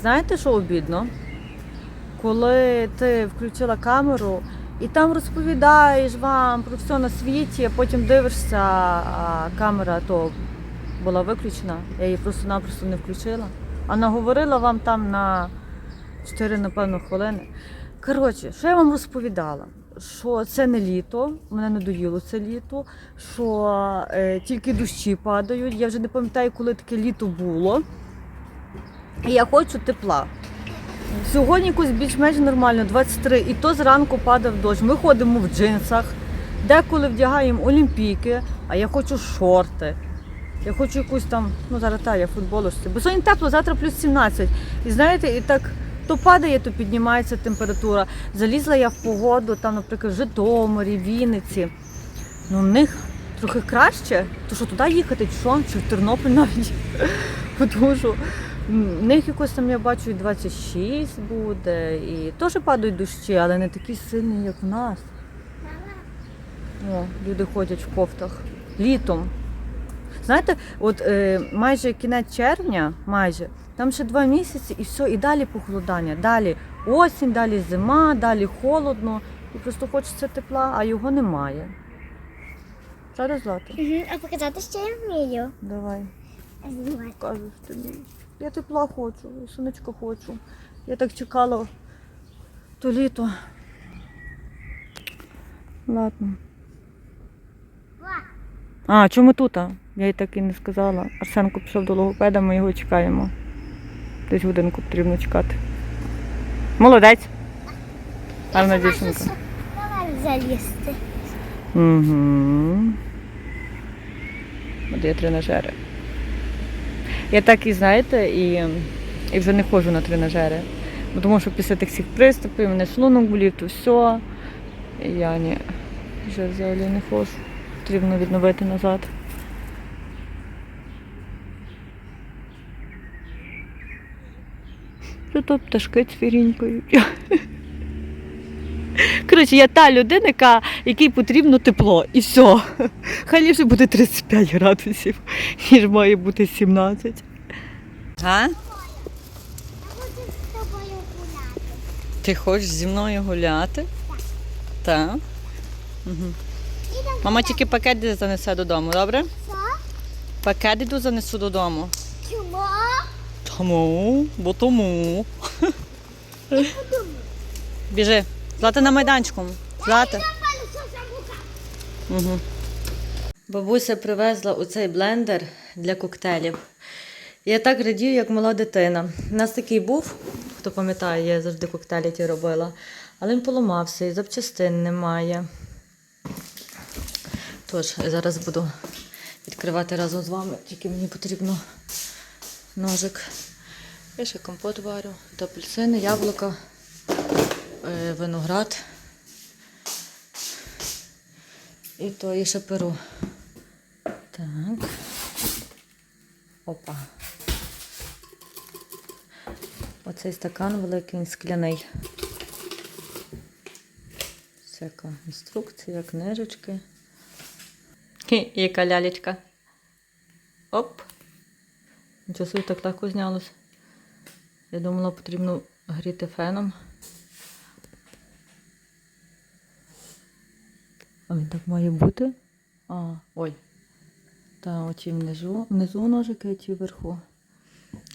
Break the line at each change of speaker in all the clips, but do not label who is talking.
Знаєте, що обідно? Коли ти включила камеру і там розповідаєш вам про все на світі, а потім дивишся, а камера то була виключена, я її просто-напросто не включила. А наговорила вам там на 4, напевно, хвилини. Коротше, що я вам розповідала? Що це не літо, мене не доїло це літо, що е, тільки дощі падають. Я вже не пам'ятаю, коли таке літо було. І я хочу тепла. Сьогодні якось більш-менш нормально, 23, і то зранку падав дощ. Ми ходимо в джинсах, деколи вдягаємо олімпійки, а я хочу шорти. Я хочу якусь там, ну зараз та, я футболочці. Бо сьогодні тепло, завтра плюс 17. І знаєте, і так то падає, то піднімається температура. Залізла я в погоду, там, наприклад, в Житомирі, Вінниці. Ну, в них трохи краще, то що туди їхати, чи що, чи в Тернопіль навіть. Тому що в них якось там я бачу і 26 буде, і теж падають дощі, але не такі сильні, як в нас. О, люди ходять в кофтах літом. Знаєте, от е, майже кінець червня, майже, там ще два місяці і все, і далі похолодання. Далі осінь, далі зима, далі холодно. І просто хочеться тепла, а його немає. Зараз злати.
Мгм, А показати, що я вмію.
Давай.
Знімати.
кажеш тобі. Я тепла хочу, і сонечко хочу. Я так чекала то літо. Ладно. А, чому тут? Я й так і не сказала. Арсенко пішов до логопеда, ми його чекаємо. Десь годинку потрібно чекати. Молодець. Гарна дівчинка.
Давай залізти.
Угу. От є тренажери. Я так і знаєте, і, і вже не ходжу на тренажери. Бо Тому що після тих всіх приступів мене шлунок болів, то все. І я ні, вже взагалі не ходжу. Потрібно відновити назад. Зато пташки цвірінькають. Коротше, я та людина, яка, якій потрібно тепло. І все. Хай ліпше буде 35 градусів, ніж має бути 17. А?
Я хочу з тобою гуляти.
Ти хочеш зі мною гуляти? Так. Угу. Мама тільки пакет занесе додому, добре?
Що?
Пакет іду занесу додому.
Чому?
Тому, бо тому. Біжи. Злата на майданчику. Злата. Угу. Бабуся привезла у цей блендер для коктейлів. Я так радію, як мала дитина. У нас такий був, хто пам'ятає, я завжди коктейлі ті робила. Але він поламався і запчастин немає. Тож, зараз буду відкривати разом з вами, тільки мені потрібно ножик. Я ще компот варю, то апельсини, яблука, е, виноград. І то і ще перу. Так. Опа. Оцей стакан великий, скляний. Всяка інструкція, книжечки. Хі, яка лялечка. Оп. Нічого так легко знялось. Я думала, потрібно гріти феном. А він так має бути? А, ой. Та оті внизу, внизу ножики, а ті вверху.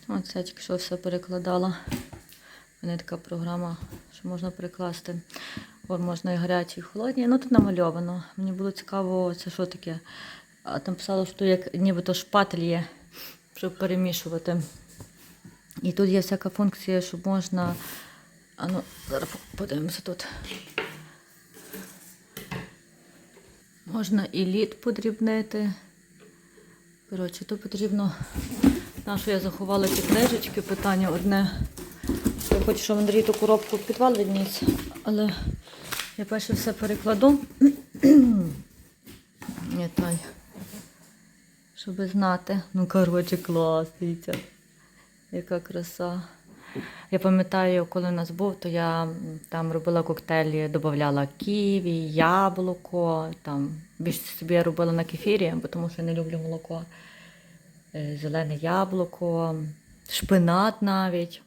Оце я тільки що все перекладала. У мене така програма, що можна перекласти. От можна і гарячі, і холодні. Ну тут намальовано. Мені було цікаво, це що таке. А там писало, що як нібито шпатель є, щоб перемішувати. І тут є всяка функція, щоб можна. А ну, зараз подивимося тут. Можна і лід подрібнити. Коротше, то потрібно. На що я заховала ці книжечки, питання одне. Я хочу, щоб Андрій ту коробку в підвал відніс, але я перше все перекладу. Не той. Щоб знати. Ну, коротше, клас, дивіться. Яка краса. Я пам'ятаю, коли у нас був, то я там робила коктейлі, додавала ківі, яблуко. Там більше собі я робила на кефірі, бо тому що не люблю молоко. Е, Зелене яблуко, шпинат навіть.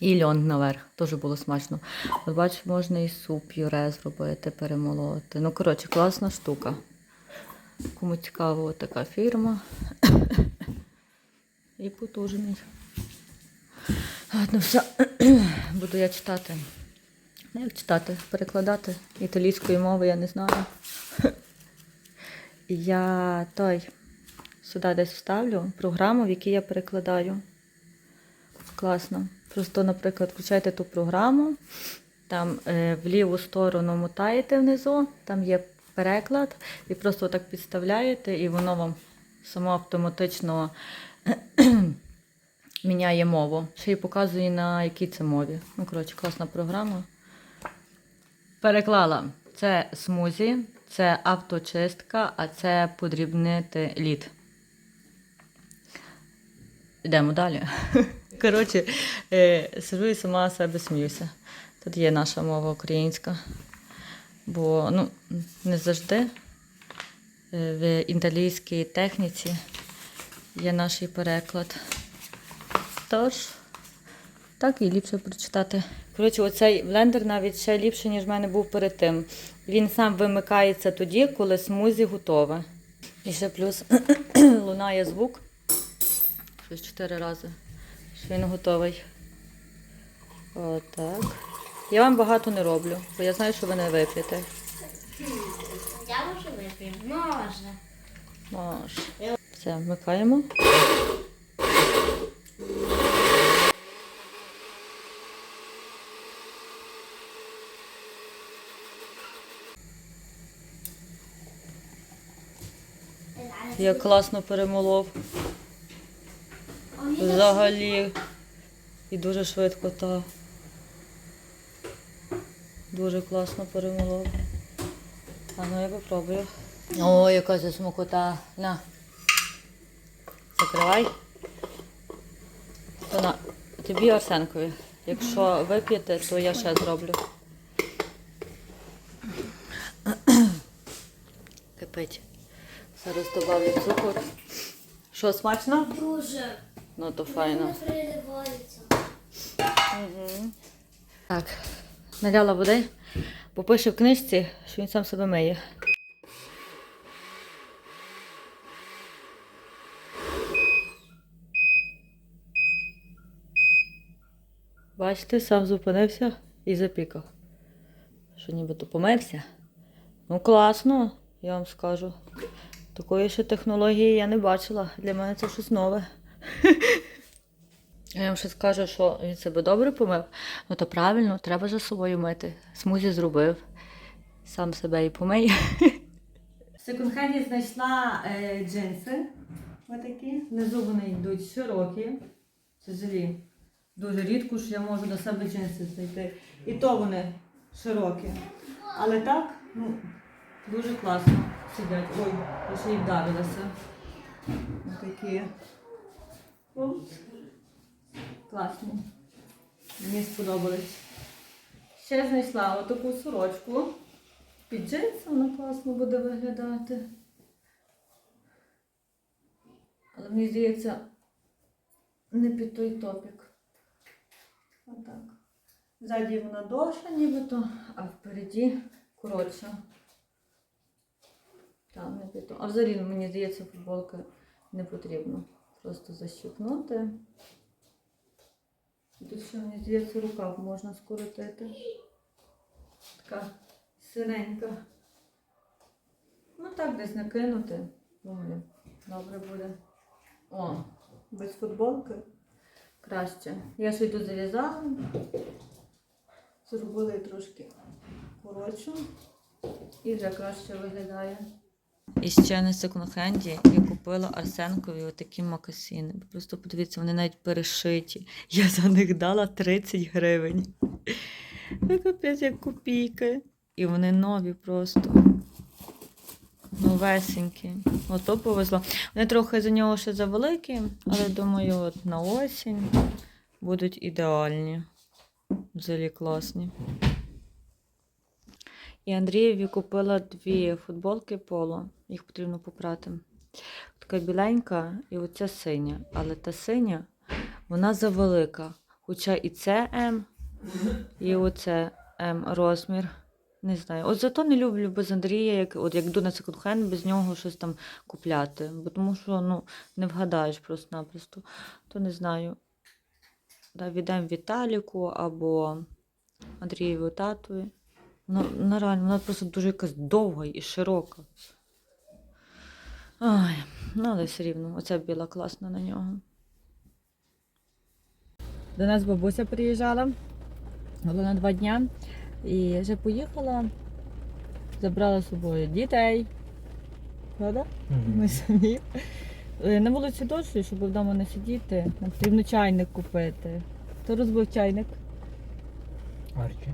І льон наверх. Теж було смачно. От бачиш, можна і суп пюре зробити, перемолоти. Ну, коротше, класна штука. Кому цікаво, така фірма. І потужний. Ладно, все. Буду я читати. Ну, як читати? Перекладати італійської мови, я не знаю. Я той сюди десь вставлю програму, в якій я перекладаю. Класно. Просто, наприклад, включайте ту програму, там е, в ліву сторону мотаєте внизу, там є переклад, і просто так підставляєте, і воно вам само автоматично міняє мову. Ще й показує, на якій це мові. Ну, коротше, класна програма. Переклала. Це смузі, це авточистка, а це подрібнити лід. Йдемо далі. Коротше, е, сижу і сама себе сміюся. Тут є наша мова українська. Бо ну, не завжди е, в італійській техніці є наш переклад. Тож, так і ліпше прочитати. Коротше, оцей блендер навіть ще ліпше, ніж в мене був перед тим. Він сам вимикається тоді, коли смузі готове. І ще плюс лунає звук. Щось чотири рази. Що він готовий. Отак. Я вам багато не роблю, бо я знаю, що ви не вип'єте.
Я можу вип'ю. Можна.
Маш. Все, вмикаємо. Я класно перемолов. Взагалі. І дуже швидко та. Дуже класно перемолов. А ну я попробую. О, яка це смакота. На. Закривай. То на. Тобі Арсенкові. Якщо вип'єте, то я ще зроблю. Кипить. Зараз добавлю цукор. Що, смачно?
Дуже.
Ну то файно.
переливається.
Так, наляла води, бо пише в книжці, що він сам себе миє. Бачите, сам зупинився і запікав. Що нібито помився. Ну, класно, я вам скажу. Такої ще технології я не бачила. Для мене це щось нове. Я вам ще скажу, що він себе добре помив. Ну то правильно, треба за собою мити. Смузі зробив. Сам себе і помий. В секонд-хенді знайшла е, джинси. Отакі. Внизу вони йдуть широкі. Взагалі дуже рідко, що я можу до себе джинси знайти. І то вони широкі. Але так, ну, дуже класно сидять. Ой, я ще й вдарилася. Отакі. Упс. Класні. Мені сподобались. Ще знайшла отаку сорочку. Під джинси вона класно буде виглядати. Але мені здається, не під той топік. Отак. Ззаді вона довша нібито, а впереді коротша. Там не під то. А взагалі мені здається, футболка не потрібно. Просто защипнути. Тут ще, мені здається, рукав можна скоротити. Така синенька. Ну так, десь накинути. Думаю, добре буде. О, без футболки краще. Я ще й тут зав'язала. Зробила її трошки коротшу. І вже краще виглядає. І ще на секонд-хенді я купила Арсенкові отакі макасини. Просто подивіться, вони навіть перешиті. Я за них дала 30 гривень. Капець як копійки. І вони нові просто. Новесенькі. Ото повезло. Вони трохи за нього ще завеликі, але думаю, от на осінь будуть ідеальні. Взагалі класні. І Андрієві купила дві футболки поло. Їх потрібно попрати. Така біленька і оця синя. Але та синя, вона завелика. Хоча і це М, і оце М розмір. Не знаю. От зато не люблю без Андрія, як, от як йду на секонд-хенд, без нього щось там купляти. Бо тому що ну, не вгадаєш просто-напросто. То не знаю. Да, віддам Віталіку або Андрієву татові. Ну, вона реально, вона просто дуже якась довга і широка. Ай, ну, але все рівно, оця біла класна на нього. До нас бабуся приїжджала. Була на два дня. І вже поїхала, забрала з собою дітей. Правда? Ми самі. Е, На вулиці дощ, щоб вдома не сидіти, нам потрібно чайник купити. Хто розбив чайник?
Арчі.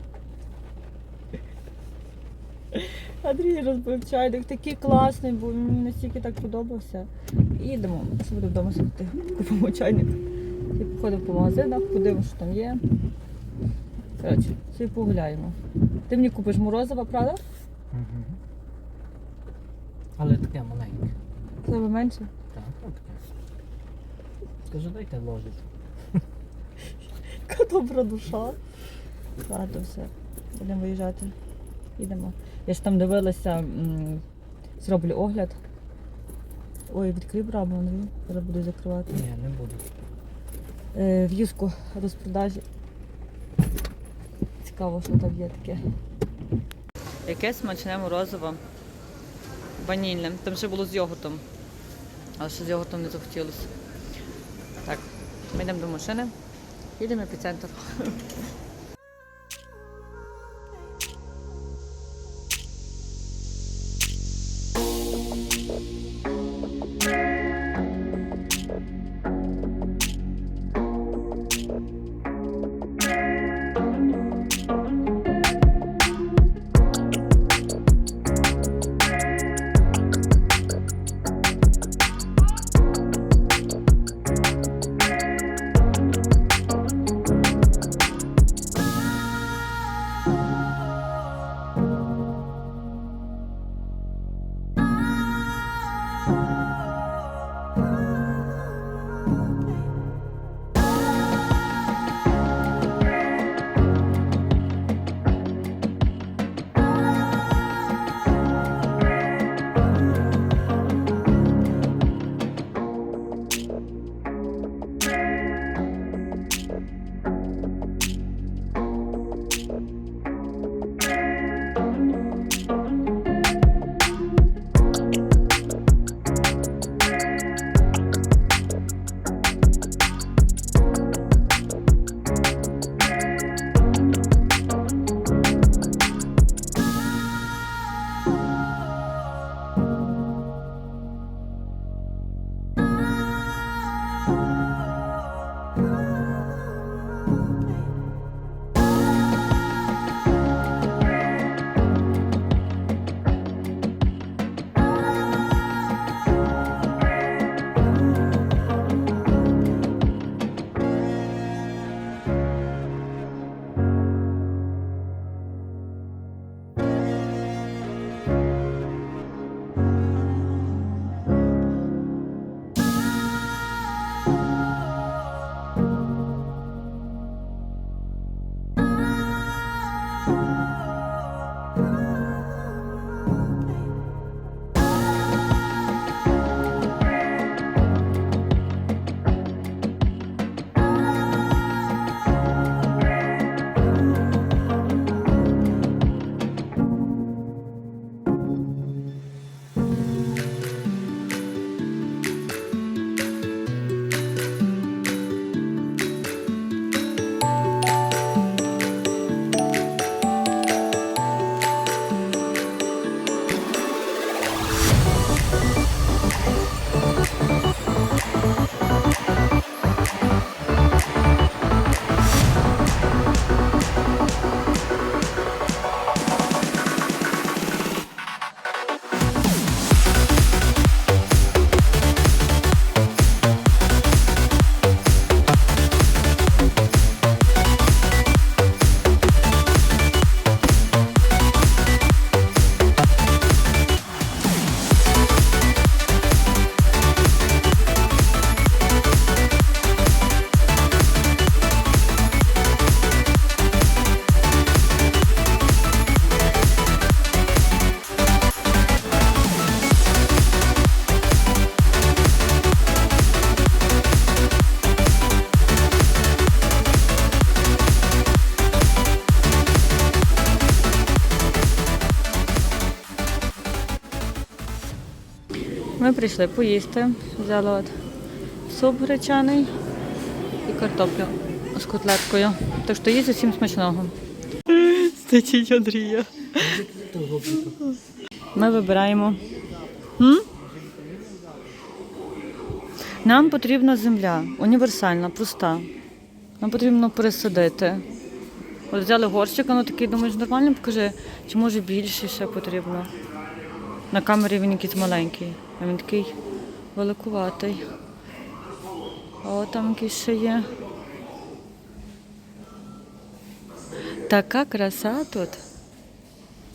Андрій розбив чайник, такий класний, бо мені настільки так подобався. І йдемо, що буде вдома сидіти. Купимо чайник. І походимо по магазинах, подивимося, що там є. Коротше, собі погуляємо. Ти мені купиш морозива, правда?
Угу. Але таке маленьке.
Тебе менше.
Так, ну таке. Скажи, дайте ложечку.
Яка добра душа. Ладно, все. Будемо виїжджати. Їдемо. Я ж там дивилася, м, зроблю огляд. Ой, відкрий браму, Андрій. Зараз буду закривати.
Ні, не буду.
Е, в розпродажі. Цікаво, що там є таке. Яке смачне морозиво. Ванільне. Там ще було з йогуртом. Але ще з йогуртом не захотілося. Так, ми йдемо до машини. Їдемо в епіцентр. Ми прийшли поїсти. Взяли от суп гречаний і картоплю з котлеткою. Так що їсть усім смачного. Стачить Андрія. Ми вибираємо. М? Нам потрібна земля, універсальна, проста. Нам потрібно пересадити. От взяли горщик, ну такий, думаєш, нормально покажи, чи може більше ще потрібно. На камері він якийсь маленький, він такий великуватий. От там якийсь ще є. Така краса тут.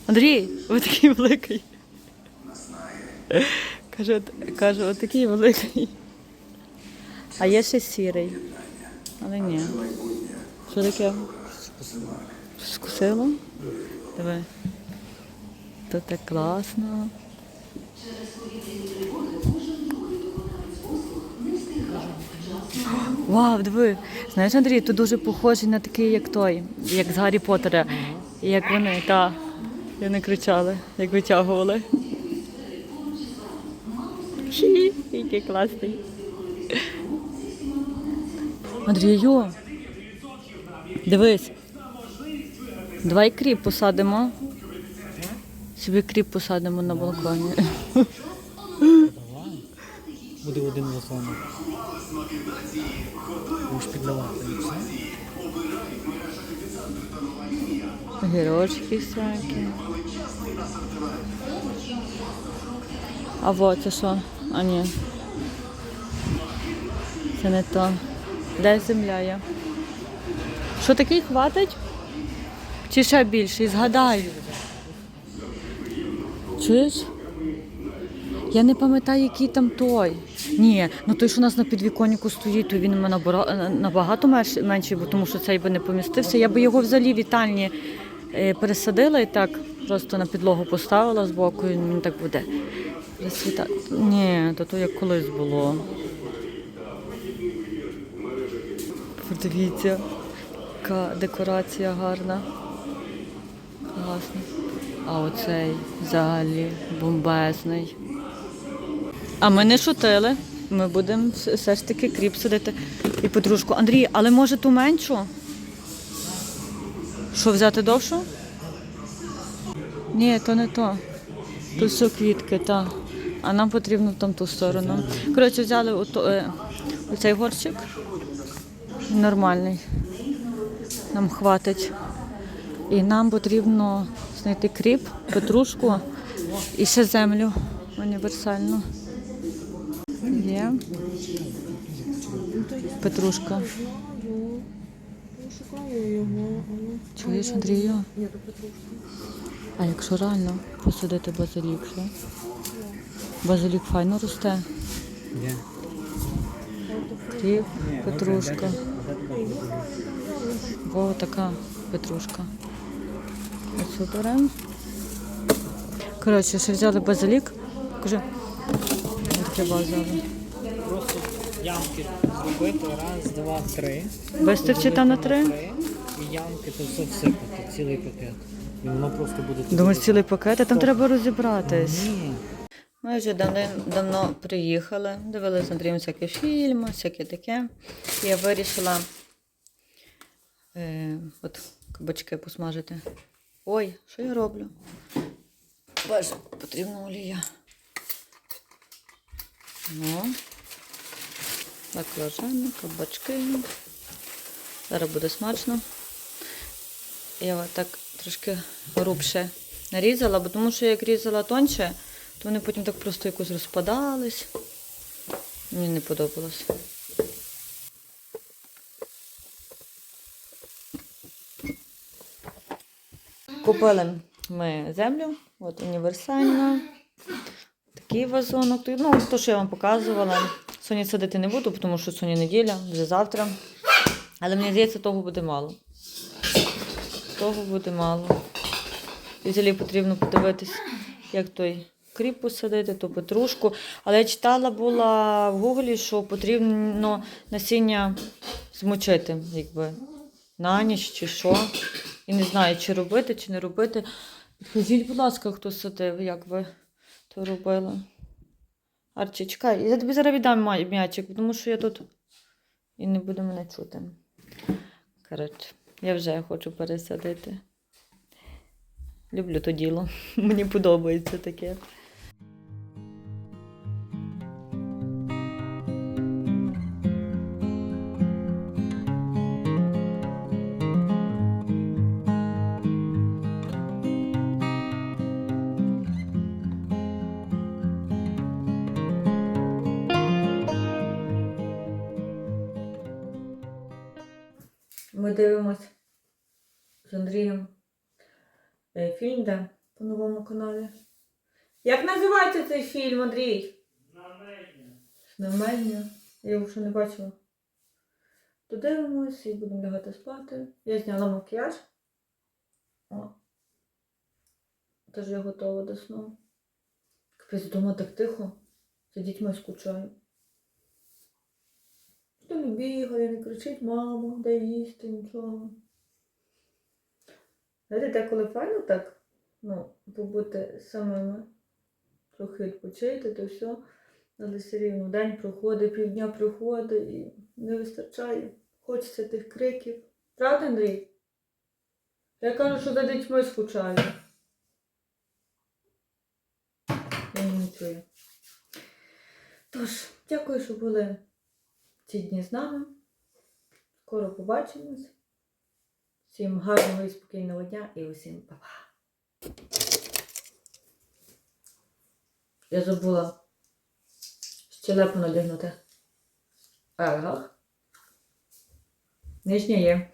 Андрій, ви такий великий. Каже, от- каже, от такий великий. А є ще сірий. Але ні. Що таке? Скусило? Диви. Тут так класно. Вау, диви. Знаєш, Андрій, тут дуже похожий на такий, як той, як з Гаррі Поттера. Як вони, та. І не кричали, як витягували. Який класний. Андрію, дивись. Давай кріп посадимо. Собі кріп посадимо на балконі.
Буде один вазонок. Будеш підливати і все.
Гірочки всякі. А вот це що? А ні. Це не то. Де земля є? Що такий хватить? Чи ще більше? Згадай. Чуєш? Я не пам'ятаю, який там той. Ні, ну той, що у нас на підвіконнику стоїть, то він у мене набагато менший, бо тому що цей би не помістився. Я би його взагалі вітальні е, пересадила і так просто на підлогу поставила з боку, і він так буде. Ні, то то як колись було. Подивіться, яка декорація гарна. Класно. А оцей взагалі бомбезний. А ми не шутили. Ми будемо все ж таки кріп садити і подружку. Андрій, але може ту меншу? Що взяти довшу? Ні, то не то. Тут все квітки, так. А нам потрібно там ту сторону. Коротше, взяли ото, е, оцей горщик. Нормальний. Нам хватить. І нам потрібно знайти кріп, петрушку і ще землю універсальну. Є. Петрушка.
Шукаю його.
Чуєш, Андрію?
Ні.
А якщо реально посадити базилік, що? Базилік файно росте. Кріп, петрушка. Во така петрушка. Оцю беремо. Коротше, ще взяли базилік. Кажи. Таке взяли.
Просто ямки зробити раз, два, три.
Вистачить там на три?
І ямки то все всипати, цілий пакет. І воно просто буде
Думаєш, цілий пакет, а там треба розібратись.
Ні.
Ми вже давно, давно приїхали, дивилися з Андрієм всякі фільми, всяке таке. І я вирішила е, от кабачки посмажити. Ой, що я роблю? Боже, потрібна олія. Ну, баклажани, кабачки. Зараз буде смачно. Я так трошки грубше нарізала, бо тому що як різала тоньше, то вони потім так просто якось розпадались. Мені не подобалось. Купили ми землю, от універсальна. Такий вазонок. Ну, то, що я вам показувала. Соні садити не буду, тому що сьогодні неділя, вже завтра. Але мені здається, того буде мало. Того буде мало. І взагалі потрібно подивитись, як той кріп посадити, то петрушку. Але я читала була в гуглі, що потрібно насіння змочити, якби на ніч чи що. І не знаю, чи робити, чи не робити. Скажіть, будь ласка, хто садив, як ви то робила. Арчі, чекай, я тобі зараз віддам м'ячик, тому що я тут і не буду мене чути. Коротше, я вже хочу пересадити. Люблю то діло. Мені подобається таке. Ми дивимось з Андрієм е, фільм, де по новому каналі. Як називається цей фільм, Андрій? Знамення. Я його ще не бачила. Додивимось і будемо лягати спати. Я зняла макіяж. О. Тож я готова до сну. Капець вдома так тихо. За дітьми скучаю. Хто не бігає, не кричить, мамо, дай їсти, нічого. Знаєте, деколи файно так, ну, побути самими, трохи відпочити, то все. Але все рівно день проходить, півдня проходить і не вистачає. Хочеться тих криків. Правда, Андрій? Я кажу, що за дітьми скучаю. Я не чую. Тож, дякую, що були ці дні з нами. Скоро побачимось. Всім гарного і спокійного дня і усім па-па. Я забула щелепу надягнути. Ага. Нижня є.